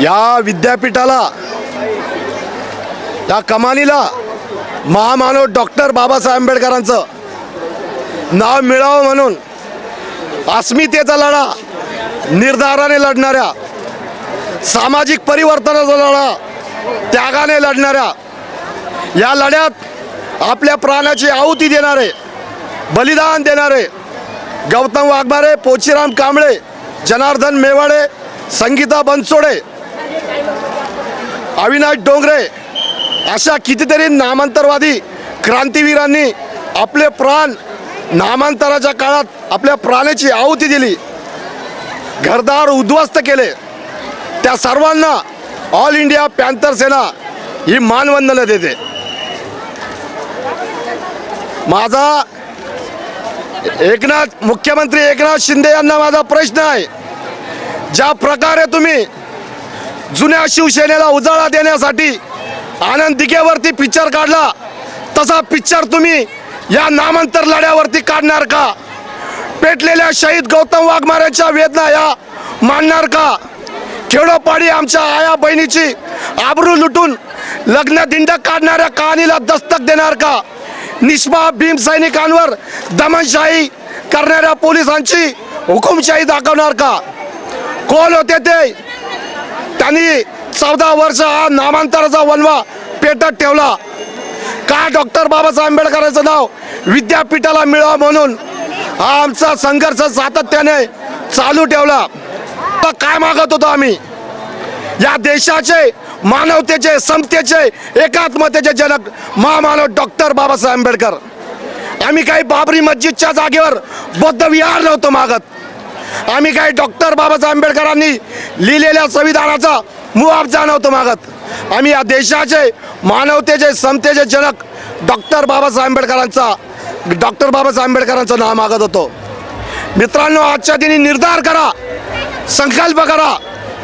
या विद्यापीठाला या कमानीला महामानव डॉक्टर बाबासाहेब आंबेडकरांचं नाव मिळावं म्हणून अस्मितेचा लढा निर्धाराने लढणाऱ्या सामाजिक परिवर्तनाचा लढा त्यागाने लढणाऱ्या या लढ्यात आपल्या प्राणाची आहुती देणारे बलिदान देणारे गौतम वाघमारे पोचीराम कांबळे जनार्दन मेवाडे संगीता बनसोडे अविनाश डोंगरे अशा कितीतरी नामांतरवादी क्रांतीवीरांनी आपले प्राण नामांतराच्या काळात आपल्या प्राण्याची आहुती दिली. घरदार उद्ध्वस्त केले. त्या सर्वांना ऑल इंडिया पॅन्थर सेना ही मानवंदना देते. माझा एकनाथ मुख्यमंत्री एकनाथ शिंदे यांना माझा प्रश्न आहे. ज्या प्रकारे तुम्ही जुन्या शिवसेनेला उजाळा देण्यासाठी आनंद दिघेवरती पिक्चर काढला. तसा पिक्चर तुम्ही या नामांतर लढ्यावरती काढणार का? पेटलेल्या शहीद गौतम वाघमाऱ्यांच्या वेदना या मांडणार का? खेडोपाडी आमच्या आया बहिणीची आबरू लुटून लग्न दिंड काढणाऱ्या कहाणीला दस्तक देणार का? निष्पा भीम सैनिकांवर दमनशाही करणाऱ्या पोलिसांची हुकुमशाही दाखवणार का? कोण होते ते? त्यांनी चौदा वर्ष हा नामांतराचा वनवा पेटत ठेवला. का डॉक्टर बाबासाहेब आंबेडकरांचं नाव विद्यापीठाला मिळावं म्हणून हा आमचा संघर्ष सातत्याने चालू ठेवला. तर काय मागत होतो आम्ही? या देशाचे मानवतेचे समतेचे एकात्मतेचे जनक महामानव डॉक्टर बाबासाहेब आंबेडकर. आम्ही काही बाबरी मस्जिदच्या जागेवर बौद्ध विहार नव्हतो मागत. आम्ही काही डॉक्टर बाबासाहेब आंबेडकरांनी लिहिलेल्या संविधानाचा मुआवजा नव्हतो मागत. आम्ही या देशाचे मानवतेचे समतेचे जनक डॉक्टर बाबासाहेब आंबेडकरांचा डॉक्टर बाबासाहेब आंबेडकरांचं नाव मागत होतो. मित्रांनो आजच्या दिनी निर्धार करा संकल्प करा.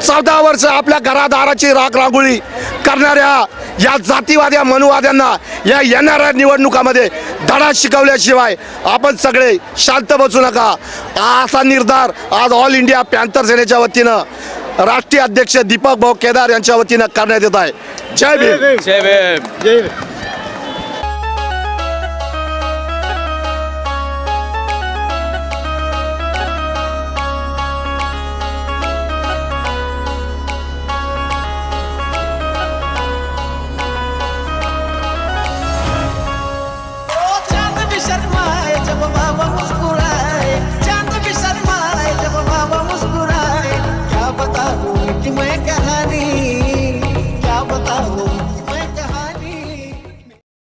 चौदा वर्ष आपल्या घरादाराची राख रांगोळी करणाऱ्या या जातीवाद्या मनुवाद्यांना या येणाऱ्या निवडणुकामध्ये धडा शिकवल्याशिवाय आपण सगळे शांत बसू नका. असा निर्धार आज ऑल इंडिया पॅन्थर सेनेच्या वतीनं राष्ट्रीय अध्यक्ष दीपक भाऊ केदार यांच्या वतीनं करण्यात येत आहे. जय भीम. जय भीम. जय भीम.